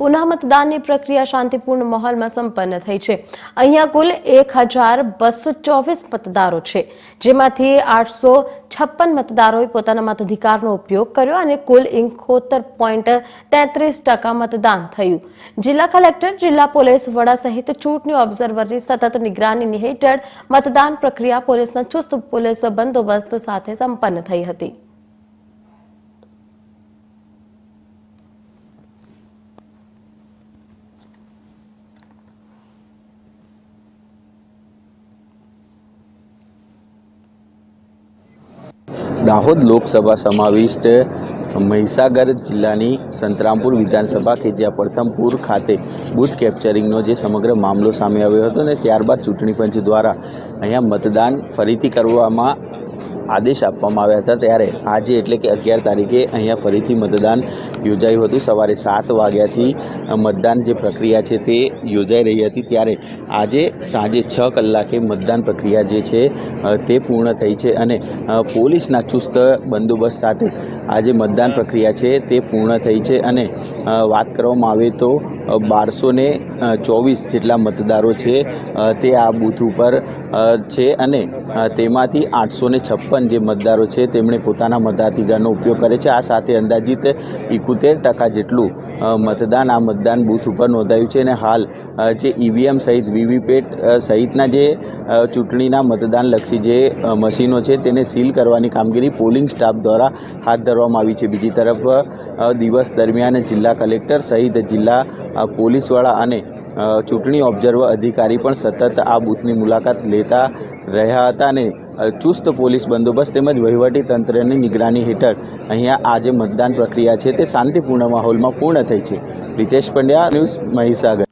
પુનઃ મતદાનની પ્રક્રિયા શાંતિપૂર્ણ માહોલમાં સંપન્ન થઈ છે. અહીંયા કુલ એક હજાર બસો ચોવીસ મતદારો છે, જેમાંથી આઠસો છપ્પન મતદારોએ પોતાના મતાધિકારનો ઉપયોગ કર્યો અને કુલ ઇંકોતર પોઈન્ટ તેત્રીસ ટકા મતદાન થયું. જિલ્લા કલેક્ટર, જિલ્લા પોલીસ વડા સહિત ચૂંટણી ઓબ્ઝર્વરની સતત નિગરાની હેઠળ મતદાન પ્રક્રિયા પોલીસના ચુસ્ત પોલીસ બંદોબસ્ત સાથે સંપન્ન થઈ હતી. દાહોદ લોકસભા સમાવિષ્ટ મહીસાગર જિલ્લાની સંતરામપુર વિધાનસભા કે જ્યાં પ્રથમપુર ખાતે બૂથ કેપ્ચરિંગનો જે સમગ્ર મામલો સામે આવ્યો હતો ને ત્યારબાદ ચૂંટણી પંચ દ્વારા અહીંયા મતદાન ફરીથી કરવામાં આદેશ આપવામાં આવ્યા હતા ત્યારે આજે એટલે કે અગિયાર તારીખે અહીંયા ફરીથી મતદાન યોજાયું હતું. સવારે સાત વાગ્યાથી મતદાન જે પ્રક્રિયા છે તે યોજાઈ રહી હતી. ત્યારે આજે સાંજે છ કલાકે મતદાન પ્રક્રિયા જે છે તે પૂર્ણ થઈ છે અને પોલીસના ચુસ્ત બંદોબસ્ત સાથે આજે મતદાન પ્રક્રિયા છે તે પૂર્ણ થઈ છે અને વાત કરવામાં આવે તો બારસો ને ચોવીસ જેટલા મતદારો છે તે આ બૂથ ઉપર છે અને તેમાંથી આઠસો ને છપ્પન જે મતદારો છે તેમણે પોતાના મતાધિકારનો ઉપયોગ કરે છે. આ સાથે અંદાજિત ઇકોતેર ટકા જેટલું મતદાન આ મતદાન બૂથ ઉપર નોંધાયું છે અને હાલ જે ઈવીએમ સહિત વીવીપેટ સહિતના જે ચૂંટણીના મતદાનલક્ષી જે મશીનો છે તેને સીલ કરવાની કામગીરી પોલિંગ સ્ટાફ દ્વારા હાથ ધરવામાં આવી છે. બીજી તરફ દિવસ દરમિયાન જિલ્લા કલેક્ટર સહિત જિલ્લા પોલીસવાળા અને ચૂંટણી ઓબ્ઝર્વર અધિકારી પણ સતત આ બૂથની મુલાકાત લેતા રહ્યા હતા અને ચુસ્ત પોલીસ બંદોબસ્ત તેમજ વહીવટી તંત્રની નિગરાની હેઠળ અહીંયા આ જે મતદાન પ્રક્રિયા છે તે શાંતિપૂર્ણ માહોલમાં પૂર્ણ થઈ છે. રિતેશ પંડ્યા ન્યૂઝ મહીસાગર.